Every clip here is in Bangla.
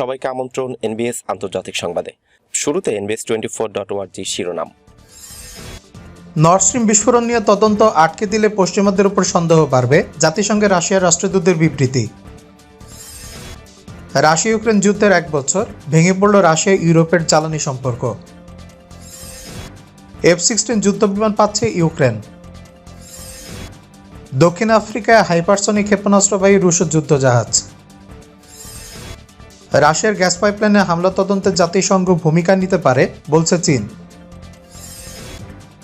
সবাইকে আমন্ত্রণ এনবিএস আন্তর্জাতিক সংবাদে। শুরুতে এনবিএস টোয়েন্টি ফোর ডট ওয়ার্জি শিরোনাম। নর্থ স্ট্রিম বিস্ফোরণ নিয়ে তদন্ত আটকে দিলে পশ্চিমাদের উপর সন্দেহ বাড়বে জাতিসংঘের রাশিয়ার রাষ্ট্রদূতের বিবৃতি। রাশিয়া ইউক্রেন যুদ্ধের এক বছর, ভেঙে পড়ল রাশিয়া ইউরোপের জ্বালানি সম্পর্ক। এফ সিক্সটিন যুদ্ধবিমান পাচ্ছে ইউক্রেন। দক্ষিণ আফ্রিকায় হাইপারসনিক ক্ষেপণাস্ত্রবাহী রুশ যুদ্ধজাহাজ। রাশিয়ার গ্যাস পাইপলাইনে হামলা তদন্তে জাতিসংঘ ভূমিকা নিতে পারে, বলছে চীন।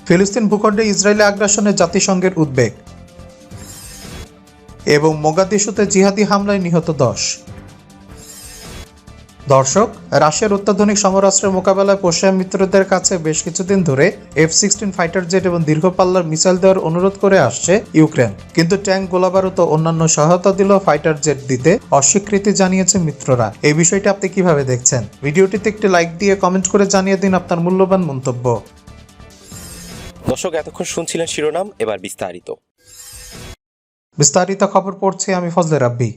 ফিলিস্তিন ভূখণ্ডে ইসরায়েলি আগ্রাসনে জাতিসংঘের উদ্বেগ। এবং মোগাদিসুতে জিহাদি হামলায় নিহত দশ। দর্শক রাশিয়ার অত্যাধুনিক সমরাস্ত্রের মোকাবেলায় পশ্চিম মিত্রদের কাছে বেশ কিছুদিন ধরে এফ সিক্সটিন ফাইটার জেট এবং দীর্ঘপাল্লার মিসাইল দেওয়ার অনুরোধ করে আসছে ইউক্রেন। কিন্তু ট্যাঙ্ক গোলাবারুদ ও অন্যান্য সহায়তা দিল ফাইটার জেট দিতে অস্বীকৃতি জানিয়েছে মিত্ররা। এই বিষয়টি আপনি কীভাবে দেখছেন? ভিডিওটিতে একটি লাইক দিয়ে কমেন্ট করে জানিয়ে দিন আপনার মূল্যবান মন্তব্য। দর্শক এতক্ষণ শুনছিলেন শিরোনাম এবার বিস্তারিত। বিস্তারিত খবর পড়ছি আমি ফজলে রাব্বি।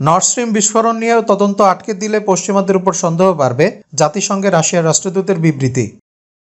নর্থ স্ট্রিম বিস্ফোরণ নিয়েও তদন্ত আটকে দিলে পশ্চিমাদের উপর সন্দেহ বাড়বে জাতিসংঘে রাশিয়ার রাষ্ট্রদূতের বিবৃতি।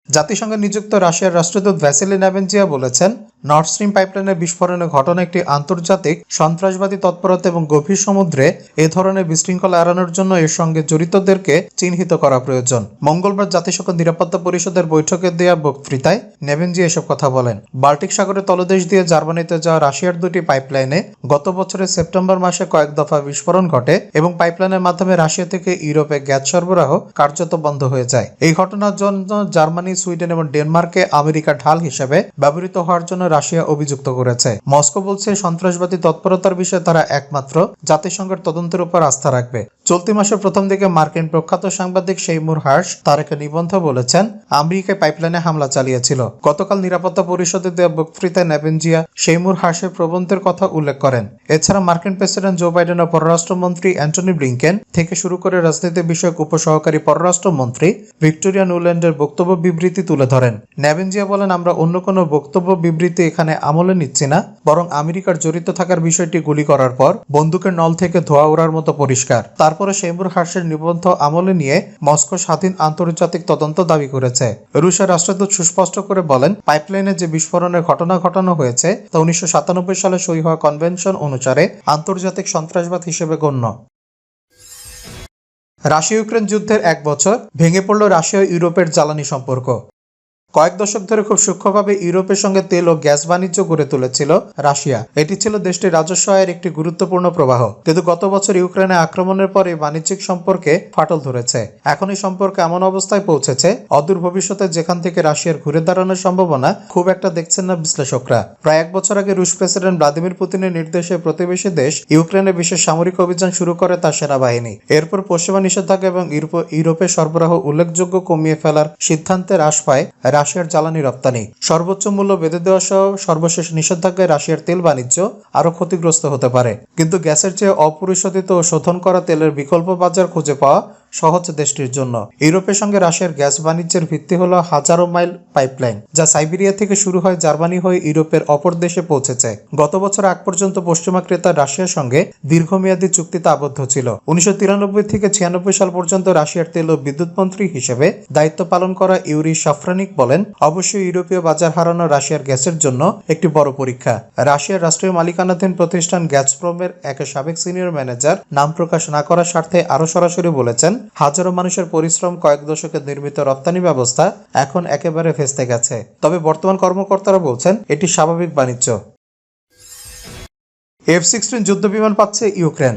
জাতিসংঘে নিযুক্ত রাশিয়ার রাষ্ট্রদূত ভ্যাসিলি ন্যাভেনজিয়া বলেছেন, নর্থ স্ট্রিম পাইপলাইনের বিস্ফোরণের ঘটনা একটি আন্তর্জাতিক সন্ত্রাসবাদী তৎপরতা এবং গভীর সমুদ্রে এ ধরনের বিশৃঙ্খলা এড়ানোর জন্য এর সঙ্গে জড়িতদেরকে চিহ্নিত করা প্রয়োজন। মঙ্গলবার জাতিসংঘ নিরাপত্তা পরিষদের বৈঠকে দেয়া বক্তৃতায় নেভেনজি এসব কথা বলেন। বাল্টিক সাগরের তলদেশ দিয়ে জার্মানিতে যাওয়া রাশিয়ার দুটি পাইপলাইনে গত বছরের সেপ্টেম্বর মাসে কয়েক দফা বিস্ফোরণ ঘটে এবং পাইপলাইনের মাধ্যমে রাশিয়া থেকে ইউরোপে গ্যাস সরবরাহ কার্যত বন্ধ হয়ে যায়। এই ঘটনার জন্য জার্মানি সুইডেন এবং ডেনমার্কে আমেরিকা ঢাল হিসেবে ব্যবহৃত হওয়ার জন্য রাশিয়া অভিযুক্ত করেছে। মস্কো বলছে, সন্ত্রাসবাদী তৎপরতার বিষয়ে তারা একমাত্র জাতিসংঘের তদন্তের উপর আস্থা রাখবে। চলতি মাসের প্রথম দিকে মার্কিন প্রখ্যাত সাংবাদিক সেইমুর হার্স তার একটা নিবন্ধ বলেছেন, আমেরিকায় পাইপলাইনে হামলা চালিয়েছিল। গতকাল নিরাপত্তা পরিষদে দেওয়া বক্তৃতায় নেভেনজিয়া সেইমুর হার্সের প্রবন্ধের কথা উল্লেখ করেন। এছাড়া মার্কিন প্রেসিডেন্ট জো বাইডেন ও পররাষ্ট্রমন্ত্রী অ্যান্টনি ব্লিংকেন থেকে শুরু করে রাজনীতি বিষয়ক উপসহকারী পররাষ্ট্রমন্ত্রী ভিক্টোরিয়া নুল্যান্ডের বক্তব্য বিবৃতি তুলে ধরেন। নেভেনজিয়া বলেন, আমরা অন্য কোনো বক্তব্য, বিবৃতি এখানে আমলে নিচ্ছি না, বরং আমেরিকার জড়িত থাকার বিষয়টি গুলি করার পর বন্দুকের নল থেকে ধোয়া ওড়ার মতো পরিষ্কার। তারপরে সেইমুর হার্সের নিবন্ধ আমলে নিয়ে মস্কো স্বাধীন আন্তর্জাতিক তদন্ত দাবি করেছে। রুশের রাষ্ট্রদূত সুস্পষ্ট করে বলেন, পাইপলাইনে যে বিস্ফোরণের ঘটনা ঘটানো হয়েছে, তা উনিশশো সাতানব্বই সালে সই হওয়া কনভেনশন অনুসারে আন্তর্জাতিক সন্ত্রাসবাদ হিসেবে গণ্য। রাশিয়া ইউক্রেন যুদ্ধের এক বছর ভেঙে পড়ল রাশিয়া ইউরোপের জ্বালানি সম্পর্ক। কয়েক দশক ধরে খুব সূক্ষ্মভাবে ইউরোপের সঙ্গে তেল ও গ্যাস বাণিজ্য গড়ে তুলেছিল রাশিয়া। এটি ছিল দেশটির রাজস্ব আয়ের একটি গুরুত্বপূর্ণ প্রবাহ। কিন্তু গত বছর ইউক্রেনে আক্রমণের পরে বাণিজ্যিক সম্পর্কে ফাটল ধরেছে। এখন এই সম্পর্ক এমন অবস্থায় পৌঁছেছে, অদূর ভবিষ্যতে যেখান থেকে রাশিয়ার ঘুরে দাঁড়ানোর সম্ভাবনা খুব একটা দেখছেন না বিশ্লেষকরা। প্রায় এক বছর আগে রুশ প্রেসিডেন্ট ভ্লাদিমির পুতিনের নির্দেশে প্রতিবেশী দেশ ইউক্রেনে বিশেষ সামরিক অভিযান শুরু করে তার সেনাবাহিনী। এরপর পশ্চিমা নিষেধাজ্ঞা এবং ইউরোপ- ইউরোপে সরবরাহ উল্লেখযোগ্য কমিয়ে ফেলার সিদ্ধান্তে হ্রাস পায় রাশিয়ার জ্বালানি রপ্তানি। সর্বোচ্চ মূল্য বেঁধে দেওয়া সহ সর্বশেষ নিষেধাজ্ঞায় রাশিয়ার তেল বাণিজ্য আরও ক্ষতিগ্রস্ত হতে পারে। কিন্তু গ্যাসের চেয়ে অপরিশোধিত ও শোধন করা তেলের বিকল্প বাজার খুঁজে পাওয়া সহজ দেশটির জন্য। ইউরোপের সঙ্গে রাশিয়ার গ্যাস বাণিজ্যের ভিত্তি হলো হাজারো মাইল পাইপলাইন, যা সাইবেরিয়া থেকে শুরু হয় জার্মানি হয়ে ইউরোপের অপর দেশে পৌঁছেছে। গত বছর আগ পর্যন্ত পশ্চিমা ক্রেতা রাশিয়ার সঙ্গে দীর্ঘমেয়াদী চুক্তিতে আবদ্ধ ছিল। উনিশশো তিরানব্বই থেকে ছিয়ানব্বই সাল পর্যন্ত রাশিয়ার তেল ও বিদ্যুৎ মন্ত্রী হিসেবে দায়িত্ব পালন করা ইউরি সাফরানিক বলেন, অবশ্যই ইউরোপীয় বাজার হারানো রাশিয়ার গ্যাসের জন্য একটি বড় পরীক্ষা। রাশিয়ার রাষ্ট্রীয় মালিকানাধীন প্রতিষ্ঠান গ্যাসপ্রমের এক সাবেক সিনিয়র ম্যানেজার নাম প্রকাশ না করার স্বার্থে আরও সরাসরি বলেছেন হাজারো মানুষের পরিশ্রম, কয়েক দশকে নির্মিত রপ্তানি ব্যবস্থা এখন একেবারে ফেসতে গেছে। তবে বর্তমান কর্মকর্তারা বলছেন, এটি স্বাভাবিক বাণিজ্য। এফ সিক্সটিন যুদ্ধবিমান পাচ্ছে ইউক্রেন।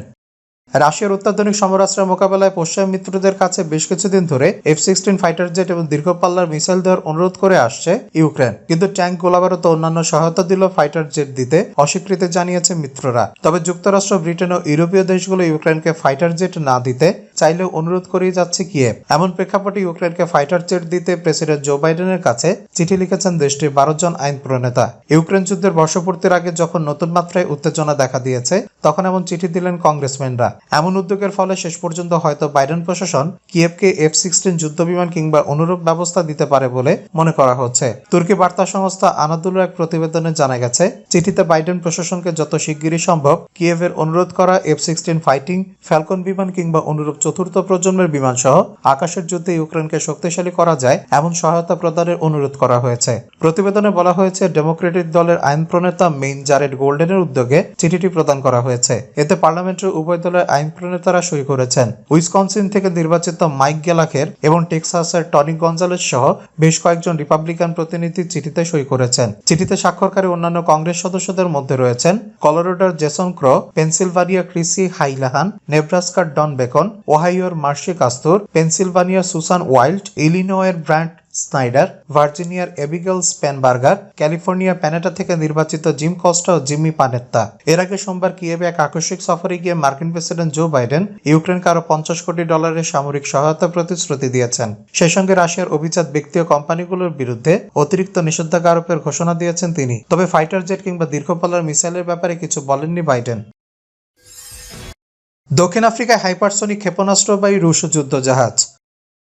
রাশিয়ার অত্যাধুনিক সমরাস্ত্রের মোকাবেলায় পশ্চিম মিত্রদের কাছে বেশ কিছুদিন ধরে এফ সিক্সটিন ফাইটার জেট এবং দীর্ঘ পাল্লার মিসাইল দেওয়ার অনুরোধ করে আসছে ইউক্রেন। কিন্তু ট্যাঙ্ক গোলাবারুদ ও অন্যান্য সহায়তা দিল ফাইটার জেট দিতে, অস্বীকৃতি জানিয়েছে মিত্ররা। তবে যুক্তরাষ্ট্র, ব্রিটেন ও ইউরোপীয় দেশগুলো ইউক্রেনকে ফাইটার জেট না দিতে চাইলেও অনুরোধ করেই যাচ্ছে কিয়েভ এমন প্রেক্ষাপটে ইউক্রেনকে ফাইটার জেট দিতে প্রেসিডেন্ট জো বাইডেনের কাছে চিঠি লিখেছেন দেশটির বারো জন আইন প্রণেতা। ইউক্রেন যুদ্ধের বর্ষপূর্তির আগে যখন নতুন মাত্রায় উত্তেজনা দেখা দিয়েছে, তখন এমন চিঠি দিলেন কংগ্রেসম্যানরা এমন উদ্যোগের ফলে শেষ পর্যন্ত হয়তো বাইডেন প্রশাসন কিয়েভকে এফ সিক্সটিন যুদ্ধবিমান কিংবা অনুরূপ ব্যবস্থা দিতে পারে বলে মনে করা হচ্ছে। তুর্কি বার্তা সংস্থা আনাদুলের এক প্রতিবেদনে জানা গেছে, চিঠিতে বাইডেন প্রশাসনকে যত শিগগিরই সম্ভব কিয়েভের অনুরোধ করা এফ সিক্সটিন ফাইটিং, ফ্যালকন বিমান কিংবা অনুরূপ চতুর্থ প্রজন্মের বিমান সহ আকাশের যুদ্ধে ইউক্রেনকে শক্তিশালী করা যায় এমন সহায়তা প্রদানের অনুরোধ করা হয়েছে। প্রতিবেদনে বলা হয়েছে, ডেমোক্রেটিক দলের আইন প্রণেতা মেইন জারেড গোল্ডেনের উদ্যোগে চিঠিটি প্রদান করা হয়েছে। এতে পার্লামেন্টের উভয় দলের আইন প্রণেতারা সই করেছেন। উইসকনসিন থেকে নির্বাচিত মাইক গেলাখের এবং টেক্সাসের টনি গঞ্জালেস সহ বেশ কয়েকজন রিপাবলিকান প্রতিনিধি চিঠিতে সই করেছেন। চিঠিতে স্বাক্ষরকারী অন্যান্য কংগ্রেস সদস্যদের মধ্যে রয়েছেন কলোরাডোর Jason Crow, Pennsylvania Chrissy Houlahan, নেব্রাস্কার Don Bacon, ওহাইওর Marcy Kaptur Pennsylvania Susan Wild, ইলিনয়ের Brad Schneider, ভার্জিনিয়ার এবিগেল স্প্যানবার্গার ক্যালিফোর্নিয়া প্যানেটা থেকে নির্বাচিত জিম কস্টা ও জিম্মি পানেত্তা। এর আগে সোমবার কিয়েভে এক আকস্মিক সফরে গিয়ে মার্কিন প্রেসিডেন্ট জো বাইডেন ইউক্রেনকে আরও পঞ্চাশ কোটি ডলারের সামরিক সহায়তা প্রতিশ্রুতি দিয়েছেন। সেই সঙ্গে রাশিয়ার অভিজাত ব্যক্তি ও কোম্পানিগুলোর বিরুদ্ধে অতিরিক্ত নিষেধাজ্ঞা আরোপের ঘোষণা দিয়েছেন তিনি। তবে ফাইটার জেট কিংবা দীর্ঘপাল্লার মিসাইলের ব্যাপারে কিছু বলেননি বাইডেন। দক্ষিণ আফ্রিকায় হাইপারসনিক ক্ষেপণাস্ত্রবাহী রুশ যুদ্ধ জাহাজ।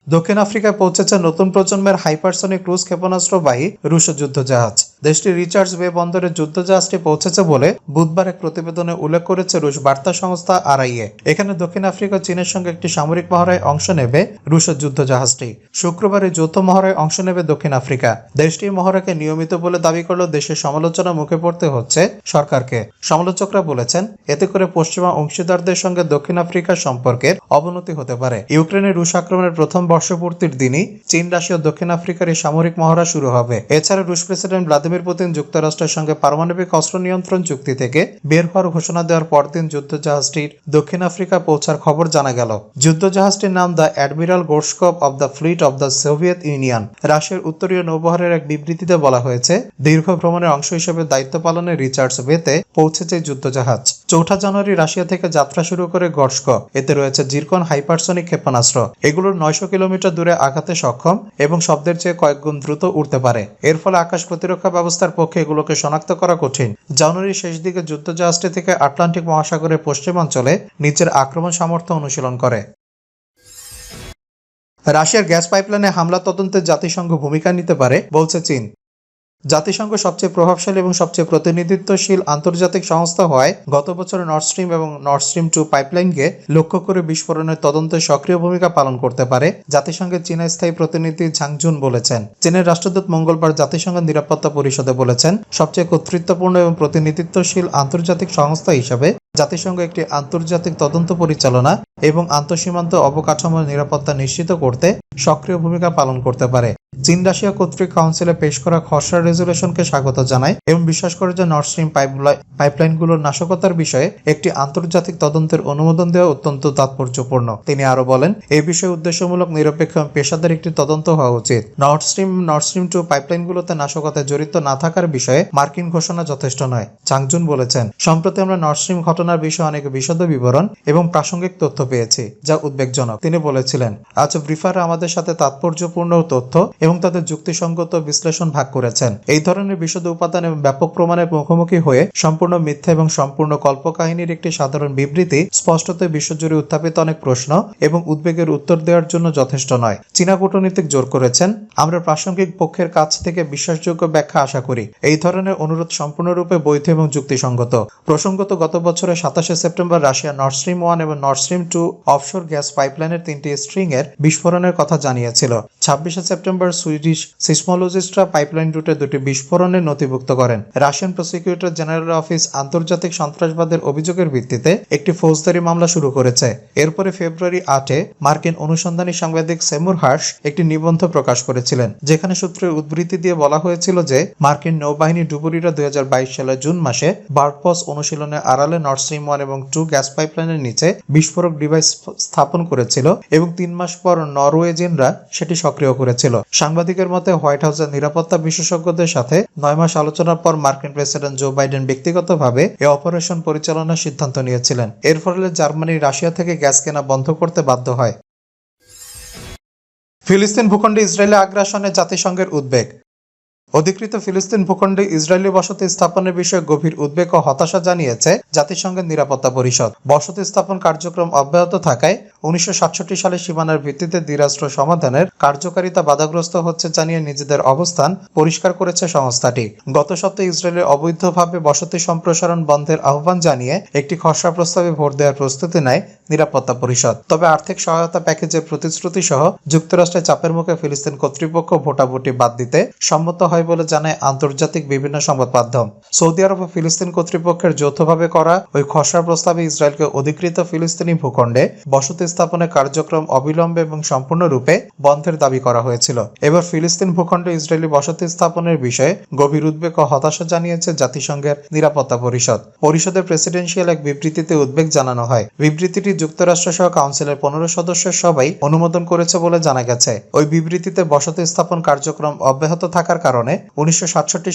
দক্ষিণ আফ্রিকায় পৌঁছেছে নতুন প্রজন্মের হাইপারসনিক ক্রুজ ক্ষেপণাস্ত্রবাহী রুশ যুদ্ধ জাহাজ দেশটির রিচার্ডস বে বন্দরে যুদ্ধ জাহাজটি পৌঁছেছে বলে বুধবার এক প্রতিবেদনে উল্লেখ করেছে রুশ বার্তা সংস্থা আরআইএ। এখানে দক্ষিণ আফ্রিকা চীনের সঙ্গে একটি সামরিক মহড়ায় অংশ নেবে রুশ যুদ্ধ জাহাজটি শুক্রবার যৌথ মহড়ায় অংশ নেবে দক্ষিণ আফ্রিকা। দেশটি এই মহড়াকে নিয়মিত বলে দাবি করলেও দেশের সমালোচনা মুখে পড়তে হচ্ছে সরকারকে। সমালোচকরা বলেছেন, এতে করে পশ্চিমা অংশীদারদের সঙ্গে দক্ষিণ আফ্রিকার সম্পর্কের অবনতি হতে পারে। ইউক্রেনের রুশ আক্রমণের প্রথম বর্ষপূর্তির দিনই চীন, রাশিয়া দক্ষিণ আফ্রিকার এই সামরিক মহড়া শুরু হবে। এছাড়া রুশ প্রেসিডেন্ট ভ্লাদিমির পুতিন যুক্তরাষ্ট্রের সঙ্গে পারমাণবিক অস্ত্র নিয়ন্ত্রণ চুক্তি থেকে বের হওয়ার ঘোষণা দেওয়ার পরদিন যুদ্ধজাহাজটির দক্ষিণ আফ্রিকা পৌঁছার খবর জানা গেল। যুদ্ধজাহাজটির নাম the admiral Gorshkov of the fleet of the Soviet Union. রাশিয়ার উত্তরীয় নৌবহরের এক বিবৃতিতে বলা হয়েছে, দীর্ঘ ভ্রমণের অংশ হিসেবে দায়িত্ব পালনে রিচার্ডস বেতে পৌঁছেছে যুদ্ধজাহাজ। চৌঠা জানুয়ারি রাশিয়া থেকে যাত্রা শুরু করে গর্স্ক এতে রয়েছে জিরকন হাইপারসনিক ক্ষেপণাস্ত্র। এগুলোর নয়শো কিলোমিটার দূরে আঘাতে সক্ষম এবং শব্দের চেয়ে কয়েক গুণ দ্রুত উড়তে পারে। এর ফলে আকাশ প্রতিরক্ষা ব্যবস্থার পক্ষে এগুলোকে শনাক্ত করা কঠিন। জানুয়ারির শেষ দিকে যুদ্ধজাহাজটি থেকে আটলান্টিক মহাসাগরের পশ্চিমাঞ্চলে নিচের আক্রমণ সামর্থ্য অনুশীলন করে। রাশিয়ার গ্যাস পাইপলাইনে হামলা তদন্তে জাতিসংঘ ভূমিকা নিতে পারে, বলছে চীন। জাতিসংঘ সবচেয়ে প্রভাবশালী এবং সবচেয়ে প্রতিনিধিত্বশীল আন্তর্জাতিক সংস্থা হয় গত বছর নর্থ স্ট্রিম এবং নর্থ স্ট্রিম টু পাইপলাইনকে লক্ষ্য করে বিস্ফোরণের তদন্তে সক্রিয় ভূমিকা পালন করতে পারে জাতিসংঘের চীনের স্থায়ী প্রতিনিধি ঝাংজুন বলেছেন। চীনের রাষ্ট্রদূত মঙ্গলবার জাতিসংঘ নিরাপত্তা পরিষদে বলেছেন, সবচেয়ে কর্তৃত্বপূর্ণ এবং প্রতিনিধিত্বশীল আন্তর্জাতিক সংস্থা হিসাবে জাতিসংঘ একটি আন্তর্জাতিক তদন্ত পরিচালনা এবং আন্তঃসীমান্ত অবকাঠামোর নিরাপত্তা নিশ্চিত করতে সক্রিয় ভূমিকা পালন করতে পারে। চীন রাশিয়া কর্তৃক কাউন্সিলে পেশ করা খসড়া রেজুলেশনকে স্বাগত জানায় এবং বিশ্বাস করে যে নর্থ স্ট্রিম পাইপলাইনগুলোর নাশকতার বিষয়ে একটি আন্তর্জাতিক তদন্তের অনুমোদন দেওয়া অত্যন্ত তাৎপর্যপূর্ণ। তিনি আরও বলেন, এই বিষয়ে উদ্দেশ্যমূলক, নিরপেক্ষ এবং পেশাদার একটি তদন্ত হওয়া উচিত। North Stream North Stream two পাইপলাইনগুলোতে নাশকতায় জড়িত না থাকার বিষয়ে মার্কিন ঘোষণা যথেষ্ট নয়। চাংজুন বলেছেন, সম্প্রতি আমরা নর্থ স্ট্রিম ঘটনার বিষয়ে অনেক বিশদ বিবরণ এবং প্রাসঙ্গিক তথ্য পেয়েছি, যা উদ্বেগজনক। তিনি বলেছিলেন, আজ ব্রিফাররা আমাদের সাথে তাৎপর্যপূর্ণ তথ্য এবং তাদের যুক্তিসঙ্গত বিশ্লেষণ ভাগ করেছেন। এই ধরনের বিশদ উপাদান এবং ব্যাপক প্রমাণের মুখোমুখি হয়ে সম্পূর্ণ মিথ্যা এবং সম্পূর্ণ কল্পকাহিনীর একটি সাধারণ বিবৃতি স্পষ্টতই বিশ্বজুড়ে উত্থাপিত অনেক প্রশ্ন এবং উদ্বেগের উত্তর দেওয়ার জন্য যথেষ্ট নয়। চীনা কূটনীতিক জোর করেছেন, আমরা প্রাসঙ্গিক পক্ষের কাছ থেকে বিশ্বাসযোগ্য ব্যাখ্যা আশা করি। এই ধরনের অনুরোধ সম্পূর্ণরূপে বৈধ এবং যুক্তিসঙ্গত। প্রসঙ্গত গত বছরের সাতাশে September Russia North Stream one এবং North Stream two offshore gas পাইপলাইনের তিনটি স্ট্রিং এর বিস্ফোরণের কথা জানিয়েছিল। ছাব্বিশে সেপ্টেম্বর সুইডিশ সিসমোলজিস্টরা পাইপলাইন রুটে দুটি বিস্ফোরণের নথিভুক্ত করেন। রাশিয়ান প্রসিকিউটর জেনারেল অফিস আন্তর্জাতিক সন্ত্রাসবাদের অভিযোগের ভিত্তিতে একটি ফৌজদারি মামলা শুরু করেছে। এরপরে ফেব্রুয়ারি আটে মার্কিন অনুসন্ধানী সাংবাদিক সেমুর হার্স একটি নিবন্ধ প্রকাশ করেছিলেন। যেখানে সূত্রের উদ্ধৃতি দিয়ে বলা হয়েছিল যে মার্কিন নৌবাহিনী ডুবুরিরা দুই হাজার বাইশ সালের জুন মাসে বার্পস অনুশীলনের আড়ালে নর্থ স্ট্রিম ওয়ান এবং টু গ্যাস পাইপলাইনের নিচে বিস্ফোরক ডিভাইস স্থাপন করেছিল এবং তিন মাস পর নরওয়েজিনরা সেটি সক্রিয় করেছিল। সাংবাদিকের মতে, হোয়াইট হাউসের নিরাপত্তা বিশেষজ্ঞদের সাথে নয় মাস আলোচনার পর মার্কিন প্রেসিডেন্ট জো বাইডেন ব্যক্তিগতভাবে এ অপারেশন পরিচালনার সিদ্ধান্ত নিয়েছিলেন। এর ফলে জার্মানি রাশিয়া থেকে গ্যাস কেনা বন্ধ করতে বাধ্য হয়। ফিলিস্তিন ভূখণ্ডে ইসরায়েলের আগ্রাসনে জাতিসংঘের উদ্বেগ। অধিকৃত ফিলিস্তিন ভূখণ্ডে ইসরায়েলি বসতি স্থাপনের বিষয়ে গভীর উদ্বেগ ও হতাশা জানিয়েছে জাতিসংঘের নিরাপত্তা পরিষদ। বসতি স্থাপন কার্যক্রম অব্যাহত থাকায় উনিশশো সাতষট্টি সালে সীমানার ভিত্তিতে দ্বিরাষ্ট্র সমাধানের কার্যকারিতা বাধাগ্রস্ত হচ্ছে জানিয়ে নিজেদের অবস্থান পরিষ্কার করেছে সংস্থাটি। গত সপ্তাহে ইসরায়েলের অবৈধভাবে বসতি সম্প্রসারণ বন্ধের আহ্বান জানিয়ে একটি খসড়া প্রস্তাবে ভোট দেওয়ার প্রস্তুতি নেয় নিরাপত্তা পরিষদ। তবে আর্থিক সহায়তা প্যাকেজের প্রতিশ্রুতি সহ যুক্তরাষ্ট্রের চাপের মুখে ফিলিস্তিন কর্তৃপক্ষ ভোটাভুটি বাদ দিতে সম্মত হয় বলে জানায় আন্তর্জাতিক বিভিন্ন সংবাদ মাধ্যম। সৌদি আরব ও ফিলিস্তিন কর্তৃপক্ষের যৌথভাবে করা ওই খসড়া প্রস্তাবে ইসরায়েলকে অধিকৃত ফিলিস্তিনি ভূখণ্ডে বসতি স্থাপনের কার্যক্রম অবিলম্বে এবং সম্পূর্ণরূপে বন্ধের দাবি করা হয়েছিল। এবার ফিলিস্তিন ভূখণ্ডে ইসরায়েলি বসতি স্থাপনের বিষয়ে গভীর উদ্বেগ ও হতাশা জানিয়েছে জাতিসংঘের নিরাপত্তা পরিষদ। পরিষদের প্রেসিডেন্সিয়াল এক বিবৃতিতে উদ্বেগ জানানো হয়। বিবৃতিটি যুক্তরাষ্ট্র সহ কাউন্সিলের পনেরো সদস্যের সবাই অনুমোদন করেছে বলে জানা গেছে। ওই বিবৃতিতে বসতি স্থাপন কার্যক্রম অব্যাহত থাকার কারণে উনিশশো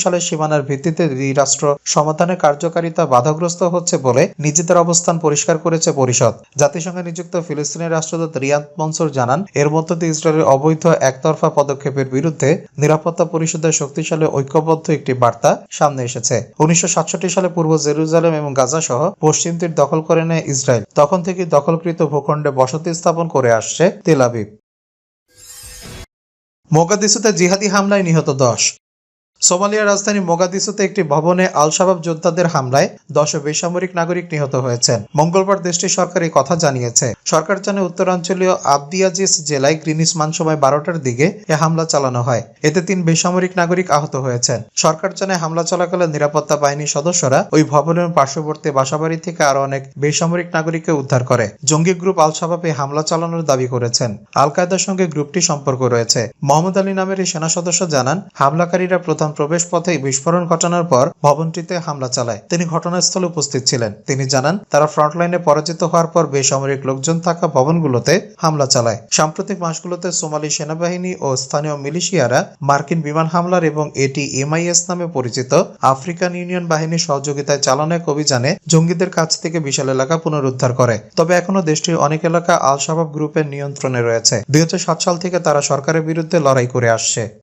সালের সীমানার ভিত্তিতে দ্বিরাষ্ট্র সমাধানের কার্যকারিতা বাধাগ্রস্ত হচ্ছে বলে নিজেদের অবস্থান পরিষ্কার করেছে পরিষদ। জাতিসংঘে নিযুক্ত ফিলিস্তিনের রাষ্ট্রদূত রিয়াদ মনসুর জানান, এর মধ্য দিয়ে ইসরায়েলের অবৈধ একতরফা পদক্ষেপের বিরুদ্ধে নিরাপত্তা পরিষদের শক্তিশালী ঐক্যবদ্ধ একটি বার্তা সামনে এসেছে। উনিশশো সাতষট্টি সালে পূর্ব জেরুজালেম এবং গাজা সহ পশ্চিম তীর দখল করে নেয় ইসরায়েল। তখন থেকে দখলকৃত ভূখণ্ডে বসতি স্থাপন করে আসছে তেল আবিব। মোগাদিসুতে জিহাদি হামলায় নিহত দশ। সোমালিয়ার রাজধানী মোগাদিসুতে একটি ভবনে আল শাবাব যোদ্ধাদের হামলায় দশ বেসামরিক নাগরিক নিহত হয়েছেন। মঙ্গলবার দেশটির সরকার এই কথা জানিয়েছে। সরকার জানায় উত্তরাঞ্চলীয় আবদিয়াজিস জেলায় গ্রিনিস মান সময় বারোটার দিকে এ হামলা চালানো হয়। এতে তিন বেসামরিক নাগরিক আহত হয়েছেন। সরকার জানায় হামলা চলাকালে নিরাপত্তা বাহিনীর সদস্যরা ওই ভবনের পার্শ্ববর্তী বাসাবাড়ি থেকে আরও অনেক বেসামরিক নাগরিককে উদ্ধার করে। জঙ্গি গ্রুপ আল শাবাব এই হামলা চালানোর দাবি করেছেন। আল কায়দার সঙ্গে গ্রুপটি সম্পর্ক রয়েছে। মোহাম্মদ আলী নামের এই সেনা সদস্য জানান, হামলাকারীরা প্রধান প্রবেশ পথে বিস্ফোরণ ঘটানোর পর ভবনটিতে হামলা চালায়। তিনি ঘটনাস্থলে উপস্থিত ছিলেন। তিনি জানান, তারা ফ্রন্টলাইনে পরাজিত হওয়ার পর বেসামরিক লোকজন থাকা ভবনগুলোতে হামলা চালায়। সাম্প্রতিক মাসগুলোতে সোমালি সেনাবাহিনী ও স্থানীয় মিলিশিয়ারা মার্কিন বিমান হামলার এবং এটি এমআইএস নামে পরিচিত আফ্রিকান ইউনিয়ন বাহিনীর সহযোগিতায় চালানো এক অভিযানে জঙ্গিদের কাছ থেকে বিশাল এলাকা পুনরুদ্ধার করে। তবে এখনও দেশটির অনেক এলাকা আল শাবাব গ্রুপের নিয়ন্ত্রণে রয়েছে। দুই হাজার সাত সাল থেকে তারা সরকারের বিরুদ্ধে লড়াই করে আসছে।